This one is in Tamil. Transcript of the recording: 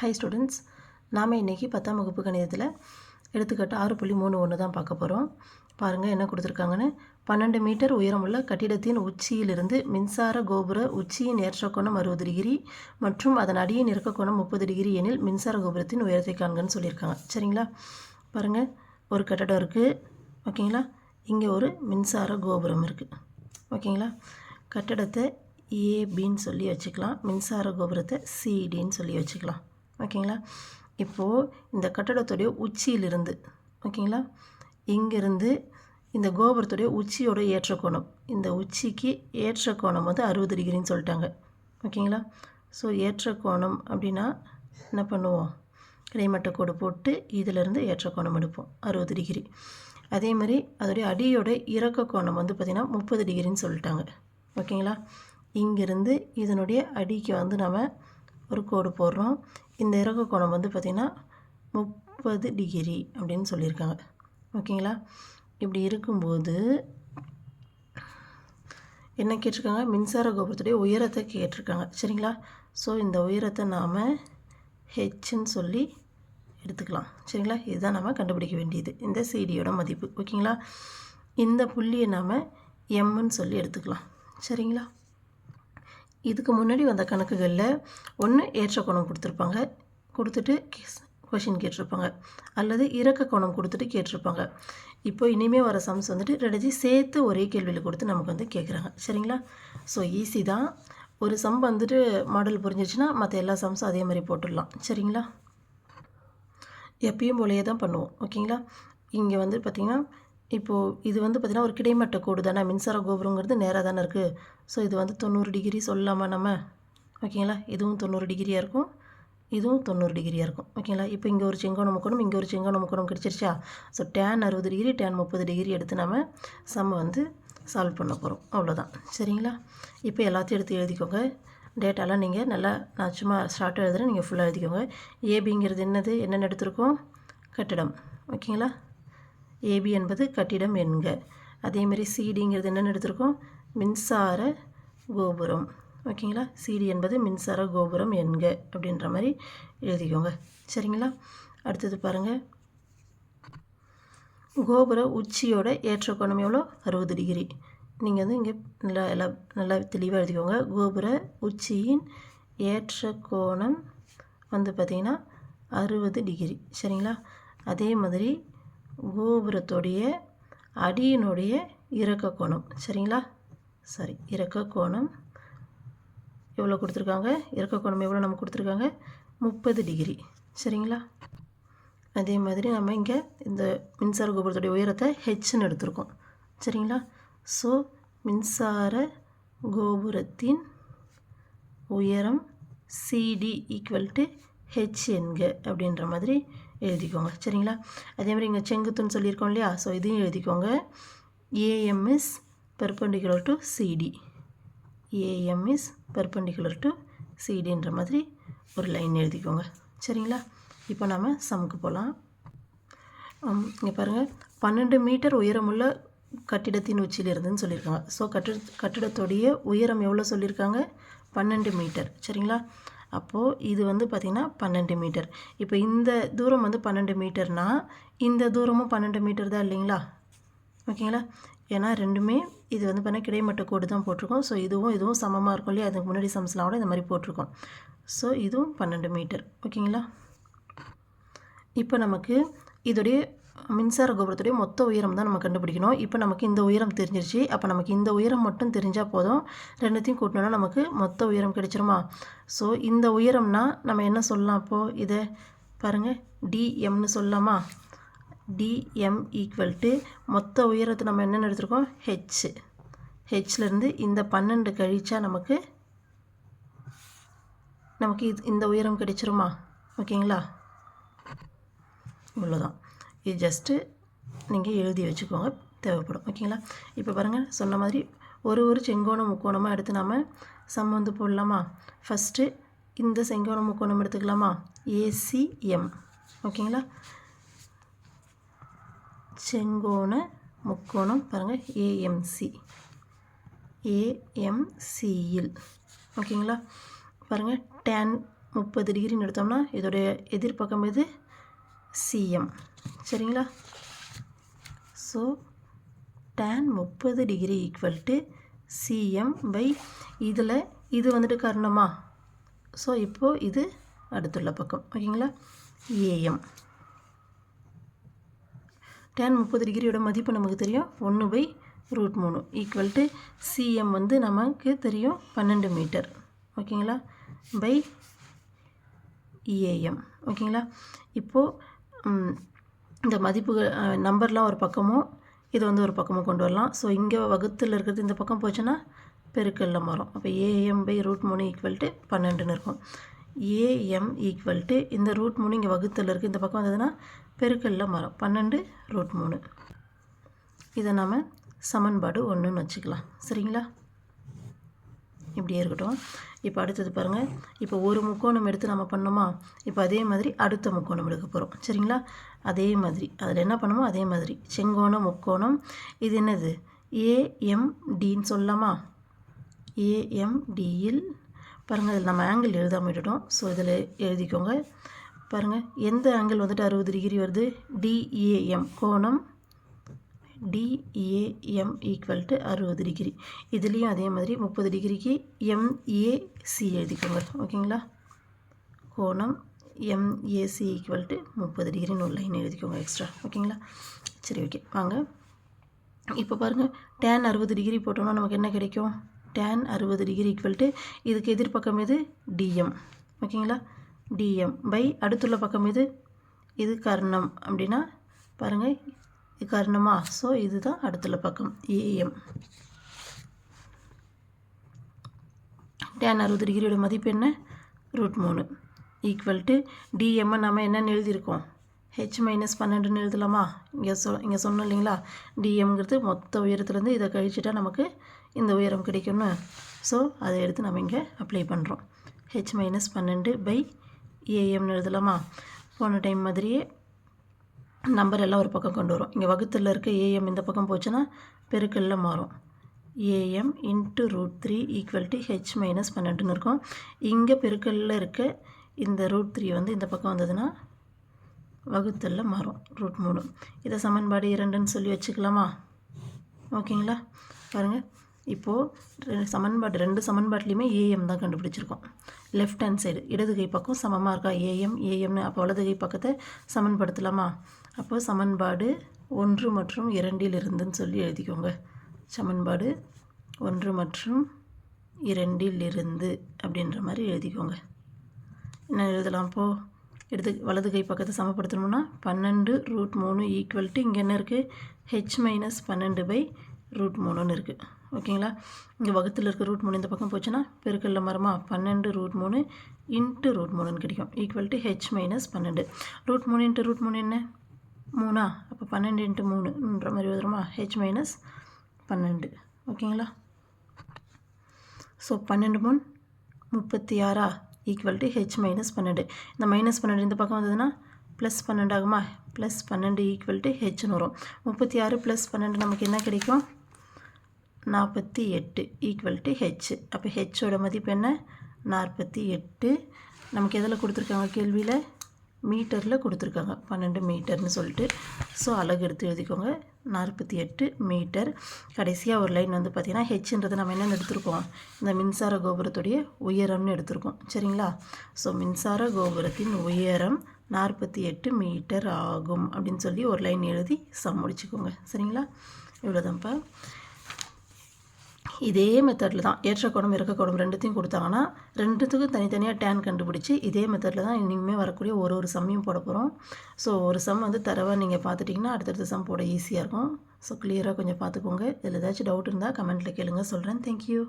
ஹை ஸ்டூடெண்ட்ஸ் நாம் இன்றைக்கி பத்தாம் வகுப்பு கணிதத்தில் எடுத்துக்காட்டு ஆறு புள்ளி மூணு ஒன்று தான் பார்க்க போகிறோம் பாருங்கள் என்ன கொடுத்துருக்காங்கன்னு? பன்னெண்டு மீட்டர் உயரமுள்ள கட்டிடத்தின் உச்சியிலிருந்து மின்சார கோபுர உச்சியின் ஏற்ற கோணம் அறுபது டிகிரி மற்றும் அதன் அடியின் இறக்க கோணம் முப்பது டிகிரி எனில் மின்சார கோபுரத்தின் உயரத்தை காண்கன்னு சொல்லியிருக்காங்க. சரிங்களா? பாருங்கள் ஒரு கட்டடம் இருக்குது ஓகேங்களா? இங்கே ஒரு மின்சார கோபுரம் இருக்குது ஓகேங்களா? கட்டடத்தை ஏபின்னு சொல்லி வச்சுக்கலாம். மின்சார கோபுரத்தை சிடின்னு சொல்லி வச்சுக்கலாம். ஓகேங்களா? இப்போது இந்த கட்டடத்துடைய உச்சியிலிருந்து ஓகேங்களா? இங்கேருந்து இந்த கோபுரத்துடைய உச்சியோட ஏற்ற கோணம். இந்த உச்சிக்கு ஏற்ற கோணம் வந்து அறுபது டிகிரின்னு சொல்லிட்டாங்க. ஓகேங்களா? ஸோ ஏற்ற கோணம் அப்படின்னா என்ன பண்ணுவோம்? கிடைமட்ட கோடு போட்டு இதிலிருந்து ஏற்ற கோணம் எடுப்போம். அறுபது டிகிரி. அதே மாதிரி அதோடைய அடியோட இறக்க கோணம் வந்து பார்த்திங்கன்னா முப்பது டிகிரின்னு சொல்லிட்டாங்க. ஓகேங்களா? இங்கேருந்து இதனுடைய அடிக்கு வந்து நம்ம ஒரு கோடு போடுறோம். இந்த இறக்க கோணம் வந்து பார்த்திங்கன்னா முப்பது டிகிரி அப்படின்னு சொல்லியிருக்காங்க. ஓகேங்களா? இப்படி இருக்கும்போது என்ன கேட்டிருக்காங்க? மின்சார கோபுரத்துடைய உயரத்தை கேட்டிருக்காங்க. சரிங்களா? ஸோ இந்த உயரத்தை நாம் ஹெச்ன்னு சொல்லி எடுத்துக்கலாம். சரிங்களா? இதுதான் நம்ம கண்டுபிடிக்க வேண்டியது. இந்த சிடியோட மதிப்பு. ஓகேங்களா? இந்த புள்ளியை நாம் எம்முன்னு சொல்லி எடுத்துக்கலாம். சரிங்களா? இதுக்கு முன்னாடி வந்த கணக்குகளில் ஒன்று ஏற்ற கோணம் கொடுத்துருப்பாங்க. கொடுத்துட்டு கொஷின் கேட்டிருப்பாங்க. அல்லது இறக்க கோணம் கொடுத்துட்டு கேட்டிருப்பாங்க. இப்போ இனிமேல் வர சம்ஸ் வந்துட்டு ரெண்டு சேர்த்து ஒரே கேள்வியில் கொடுத்து நமக்கு வந்து கேட்குறாங்க சரிங்களா? ஸோ ஈஸி தான். ஒரு சம் வந்துட்டு மாடல் புரிஞ்சிச்சுன்னா மற்ற எல்லா சம்ஸும் அதே மாதிரி போட்டுடலாம். சரிங்களா? எப்பயும் போலையே தான் பண்ணுவோம். ஓகேங்களா? இங்கே வந்து பார்த்திங்கன்னா இப்போது இது வந்து பார்த்திங்கன்னா ஒரு கிடைமட்ட கோடு தானே மின்சார கோபுரங்கிறது நேராக தானே இருக்குது ஸோ இது வந்து தொண்ணூறு டிகிரி சொல்லலாமா நம்ம? ஓகேங்களா? இதுவும் தொண்ணூறு டிகிரியாக இருக்கும். இதுவும் தொண்ணூறு டிகிரியாக இருக்கும். ஓகேங்களா? இப்போ இங்கே ஒரு செங்கோணம் முக்கோணம் இங்கே ஒரு செங்கோணம் முக்கோணம் கிடச்சிருச்சா? ஸோ டேன் அறுபது டிகிரி டேன் முப்பது டிகிரி எடுத்து நம்ம சம் வந்து சால்வ் பண்ண போகிறோம் அவ்வளோதான் சரிங்களா? இப்போ எல்லாத்தையும் எடுத்து எழுதிக்கோங்க. டேட்டாலாம் நீங்கள் நல்லா நான் சும்மா ஸ்டார்ட் எழுதுகிறேன் நீங்கள் ஃபுல்லாக எழுதிக்கோங்க. ஏபிங்கிறது என்னது? என்னென்ன எடுத்திருக்கோம்? கட்டிடம். ஓகேங்களா? ஏபி என்பது கட்டிடம் எண்க அதேமாரி சிடிங்கிறது என்னென்னு எடுத்திருக்கோம்? மின்சார கோபுரம். ஓகேங்களா? சிடி என்பது மின்சார கோபுரம் எண்க அப்படின்ற மாதிரி எழுதிக்கோங்க. சரிங்களா? அடுத்தது பாருங்கள் கோபுர உச்சியோட ஏற்ற கோணம் எவ்வளோ? அறுபது டிகிரி. நீங்கள் வந்து இங்கே நல்லா எல்லாம் நல்லா தெளிவாக எழுதிக்கோங்க. கோபுர உச்சியின் ஏற்ற கோணம் வந்து பார்த்திங்கன்னா அறுபது டிகிரி. சரிங்களா? அதே மாதிரி கோபுரத்துடைய அடியினுடைய இறக்க கோணம். சரிங்களா? சரி இறக்க கோணம் எவ்வளோ கொடுத்துருக்காங்க? இறக்க கோணம் எவ்வளோ நம்ம கொடுத்துருக்காங்க? முப்பது டிகிரி. சரிங்களா? அதே மாதிரி நம்ம இங்கே இந்த மின்சார கோபுரத்துடைய உயரத்தை ஹெச்னு எடுத்திருக்கோம். சரிங்களா? ஸோ மின்சார கோபுரத்தின் உயரம் சிடி ஈக்குவல் டு ஹெச் என்க அப்படின்ற மாதிரி எழுதிக்கோங்க. சரிங்களா? அதே மாதிரி இங்கே செங்குத்துன்னு சொல்லியிருக்கோம் இல்லையா? ஸோ இதையும் எழுதிக்கோங்க. AM is perpendicular to CD AM is perpendicular to சிடின்ற மாதிரி ஒரு லைன் எழுதிக்கோங்க. சரிங்களா? இப்போ நம்ம சமுக்கு போகலாம் um, இங்கே பாருங்கள் பன்னெண்டு மீட்டர் உயரமுள்ள கட்டிடத்தின் உச்சியில் இருந்துன்னு சொல்லியிருக்காங்க. ஸோ கட்டிட கட்டிடத்துடைய உயரம் எவ்வளோ சொல்லியிருக்காங்க? பன்னெண்டு மீட்டர். சரிங்களா? அப்போது இது வந்து பார்த்திங்கன்னா பன்னெண்டு மீட்டர். இப்போ இந்த தூரம் வந்து பன்னெண்டு மீட்டர்னால் இந்த தூரமும் பன்னெண்டு மீட்டர் தான் இல்லைங்களா? ஓகேங்களா? ஏன்னா ரெண்டுமே இது வந்து பார்த்தீங்கன்னா கிடைமட்ட கோடு தான் போட்டிருக்கோம். ஸோ இதுவும் இதுவும் சமமாக இருக்கும் இல்லையா? அதுக்கு முன்னாடி சம்ஸ்லாம் கூட இந்த மாதிரி போட்டிருக்கோம். ஸோ இதுவும் பன்னெண்டு மீட்டர். ஓகேங்களா? இப்போ நமக்கு இதோடைய மின்சார கோபுரத்துடைய மொத்த உயரம் தான் நம்ம கண்டுபிடிக்கணும். இப்போ நமக்கு இந்த உயரம் தெரிஞ்சிருச்சு. அப்போ நமக்கு இந்த உயரம் மட்டும் தெரிஞ்சால் போதும். ரெண்டுத்தையும் கூட்டினோன்னா நமக்கு மொத்த உயரம் கிடைச்சிருமா? ஸோ இந்த உயரம்னா நம்ம என்ன சொல்லலாம் அப்போது இதை பாருங்கள் டிஎம்னு சொல்லலாமா? டிஎம் ஈக்குவல் டு மொத்த உயரத்தை நம்ம என்னென்னு எடுத்துருக்கோம்? ஹெச் ஹெச்லேருந்து இந்த பன்னெண்டு கழிச்சா நமக்கு நமக்கு இது இந்த உயரம் கிடைச்சிருமா? ஓகேங்களா? இவ்வளோதான் இது ஜஸ்ட்டு நீங்கள் எழுதி வச்சுக்கோங்க. தேவைப்படும். ஓகேங்களா இப்போ பாருங்கள் சொன்ன மாதிரி ஒரு ஒரு செங்கோணம் முக்கோணமாக எடுத்து நம்ம சம் வந்து போடலாமா? ஃபஸ்ட்டு இந்த செங்கோணம் முக்கோணம் எடுத்துக்கலாமா? ஏசிஎம் ஓகேங்களா செங்கோண முக்கோணம் பாருங்கள் ஏஎம்சி ஏஎம்சியில் ஓகேங்களா பாருங்கள் டேன் முப்பது டிகிரின்னு எடுத்தோம்னா இதோடைய எதிர்ப்பக்கம் இது சிஎம் சரிங்களா? ஸோ டேன் முப்பது degree equal to CM by இதில் இது வந்துட்டு கர்ணமா? ஸோ இப்போது இது அடுத்துள்ள பக்கம். ஓகேங்களா? ஏஎம் டேன் முப்பது டிகிரியோட மதிப்பு நமக்கு தெரியும். ஒன்று பை ரூட் மூணு. ஈக்குவல் டு சிஎம் வந்து நமக்கு தெரியும் பன்னெண்டு மீட்டர் ஓகேங்களா? பை ஏஎம் ஓகேங்களா? இப்போது இந்த மதிப்புகள் நம்பர்லாம் ஒரு பக்கமும் இது வந்து ஒரு பக்கமும் கொண்டு வரலாம். ஸோ இங்கே வகுத்தில் இருக்கிறது இந்த பக்கம் போச்சுன்னா பெருக்கல்ல மரம் அப்போ ஏஎம் பை ரூட் மூணு ஈக்குவல் டு பன்னெண்டுன்னு இருக்கும். ஏஎம் ஈக்குவல் டு இந்த ரூட் மூணு இங்கே வகுத்தில் இருக்குது இந்த பக்கம் வந்ததுன்னா பெருக்கல்ல மரம் பன்னெண்டு ரூட் மூணு. இதை நாம் சமன்பாடு ஒன்றுன்னு வச்சுக்கலாம். சரிங்களா? இப்படியே இருக்கட்டும். இப்போ அடுத்தது பாருங்கள் இப்போ ஒரு முக்கோணம் எடுத்து நம்ம பண்ணோமா? இப்போ அதே மாதிரி அடுத்த முக்கோணம் எடுக்க போகிறோம் சரிங்களா? அதே மாதிரி. அதில் என்ன பண்ணுமோ? அதே மாதிரி. செங்கோணம் முக்கோணம். இது என்னது? ஏஎம்டின்னு சொல்லலாமா? ஏஎம்டியில் பாருங்கள் அதில் நம்ம ஆங்கிள் எழுதாமல் விட்டுட்டோம். ஸோ இதில் எழுதிக்கோங்க. பாருங்கள் எந்த ஆங்கிள் வந்துட்டு அறுபது டிகிரி வருது? டிஏஎம் கோணம் டிஏஎம் ஈக்குவல் டு அறுபது டிகிரி இதுலேயும் அதே மாதிரி முப்பது டிகிரிக்கு எம்ஏசி எழுதிக்கோங்க. ஓகேங்களா கோணம் எம்ஏசி ஈக்குவல் டு முப்பது டிகிரின்னு ஒரு லைன் எழுதிக்கோங்க எக்ஸ்ட்ரா ஓகேங்களா சரி ஓகே வாங்க. இப்போ பாருங்கள் டேன் அறுபது டிகிரி போட்டோம்னா நமக்கு என்ன கிடைக்கும்? டேன் அறுபது டிகிரி ஈக்குவல் டு இதுக்கு எதிர்பக்கம் எது? டிஎம் ஓகேங்களா டிஎம் பை அடுத்துள்ள பக்கம் எது? இது கர்ணம். அப்படின்னா பாருங்கள் காரணமாக ஸோ இதுதான் அடுத்துள்ள பக்கம். ஏஎம் டேன் அறுபது டிகிரியோட மதிப்பு என்ன? ரூட் மூணு. ஈக்குவல் டு டிஎம்மை நம்ம என்னென்னு எழுதியிருக்கோம். ஹெச் மைனஸ் பன்னெண்டுன்னு எழுதலாமா? இங்கே சொ இங்கே சொன்னோம் இல்லைங்களா? டிஎம்ங்கிறது மொத்த உயரத்துலேருந்து இதை கழிச்சுட்டா நமக்கு இந்த உயரம் கிடைக்கும்னு. ஸோ அதை எடுத்து நம்ம இங்கே அப்ளை பண்ணுறோம் ஹெச் மைனஸ் பன்னெண்டு பை ஏஎம்னு எழுதலாமா? போன டைம் மாதிரியே நம்பர் எல்லாம் ஒரு பக்கம் கொண்டு வரும். இங்கே வகுத்தில் இருக்க ஏஎம் இந்த பக்கம் போச்சுன்னா பெருக்கல்ல மாறும். AM into root three equal to H minus பன்னெண்டுன்னு இருக்கும். இங்கே பெருக்கல்ல இருக்க இந்த ரூட் த்ரீ வந்து இந்த பக்கம் வந்ததுன்னா வகுத்தலில் மாறும். ரூட் மூணு. இதை சமன்பாடு இரண்டுன்னு சொல்லி வச்சுக்கலாமா? ஓகேங்களா? பாருங்கள் இப்போது சமன்பாடு ரெண்டு சமன்பாட்லேயுமே ஏஎம் தான் கண்டுபிடிச்சிருக்கோம். லெஃப்ட் ஹேண்ட் சைடு இடது கை பக்கம் சமமாக இருக்கா? ஏஎம் ஏஎம்னு அப்போ வலது கை பக்கத்தை சமன்படுத்தலாமா? அப்போ சமன்பாடு ஒன்று மற்றும் இரண்டில் இருந்துன்னு சொல்லி எழுதிக்கோங்க. சமன்பாடு ஒன்று மற்றும் இரண்டில் இருந்து அப்படின்ற மாதிரி எழுதிக்கோங்க. என்ன எழுதலாம் இப்போது எடுத்து வலது கை பக்கத்தை சமப்படுத்தணும்னா பன்னெண்டு ரூட் மூணு ஈக்குவல் டு இங்கே என்ன இருக்குது ஹெச் மைனஸ் பன்னெண்டு பை ரூட் மூணுன்னு இருக்குது ஓகேங்களா இங்கே வகுத்தில் இருக்க ரூட் மூணு இந்த பக்கம் போச்சுன்னா பெருக்கல்ல மரமா பன்னெண்டு ரூட் மூணு இன்ட்டு ரூட் மூணுன்னு கிடைக்கும். ஈக்குவல் டு ஹெச் மைனஸ் பன்னெண்டு. ரூட் மூணு இன்ட்டு ரூட் மூணு என்ன? மூணா? அப்போ பன்னெண்டு இன்ட்டு மூணுன்ற மாதிரி வருதுமா ஹெச் மைனஸ் பன்னெண்டு. ஓகேங்களா? ஸோ பன்னெண்டு மூணு முப்பத்தி ஆறா? ஈக்குவல் டு ஹெச் மைனஸ் பன்னெண்டு. இந்த மைனஸ் பன்னெண்டு இந்த பக்கம் வந்ததுன்னா ப்ளஸ் பன்னெண்டு ஆகுமா? ப்ளஸ் பன்னெண்டு ஈக்குவல் டு ஹெச்னு வரும். முப்பத்தி ஆறு ப்ளஸ் பன்னெண்டு நமக்கு என்ன கிடைக்கும்? நாற்பத்தி எட்டு ஈக்குவல் டு ஹெச் அப்போ ஹெச்சோட மதிப்பு என்ன? நாற்பத்தி எட்டு. நமக்கு எதில் கொடுத்துருக்காங்க கேள்வியில்? மீட்டரில் கொடுத்துருக்காங்க. பன்னெண்டு மீட்டர்னு சொல்லிட்டு. ஸோ அழகு எடுத்து எழுதிக்கோங்க. நாற்பத்தி எட்டு மீட்டர். கடைசியாக ஒரு லைன் வந்து பார்த்திங்கன்னா ஹெச்ன்றது நம்ம என்னென்னு எடுத்திருக்கோம். இந்த மின்சார கோபுரத்துடைய உயரம்னு எடுத்திருக்கோம். சரிங்களா? ஸோ மின்சார கோபுரத்தின் உயரம் நாற்பத்தி எட்டு மீட்டர் ஆகும் அப்படின்னு சொல்லி ஒரு லைன் எழுதி சம் முடிச்சுக்கோங்க. சரிங்களா? இவ்வளோதான்ப்பா இதே மெத்தடில் தான் ஏற்ற இறக்கக்கோணம் ரெண்டுத்தையும் கொடுத்தாங்கன்னா ரெண்டுத்துக்கும் தனித்தனியாக டேன் கண்டுபிடிச்சி இதே மெத்தடில் தான் இனிமேல் வரக்கூடிய ஒரு ஒரு சம்மையும் போட போகிறோம் ஸோ ஒரு சம் வந்து தரவாக நீங்கள் பார்த்துட்டிங்கன்னா அடுத்தடுத்த சம் போட ஈஸியாக இருக்கும். ஸோ கிளியராக கொஞ்சம் பார்த்துக்கோங்க. இதில் ஏதாச்சும் டவுட் இருந்தால் கமெண்ட்டில் கேளுங்க. சொல்கிறேன் தேங்க்யூ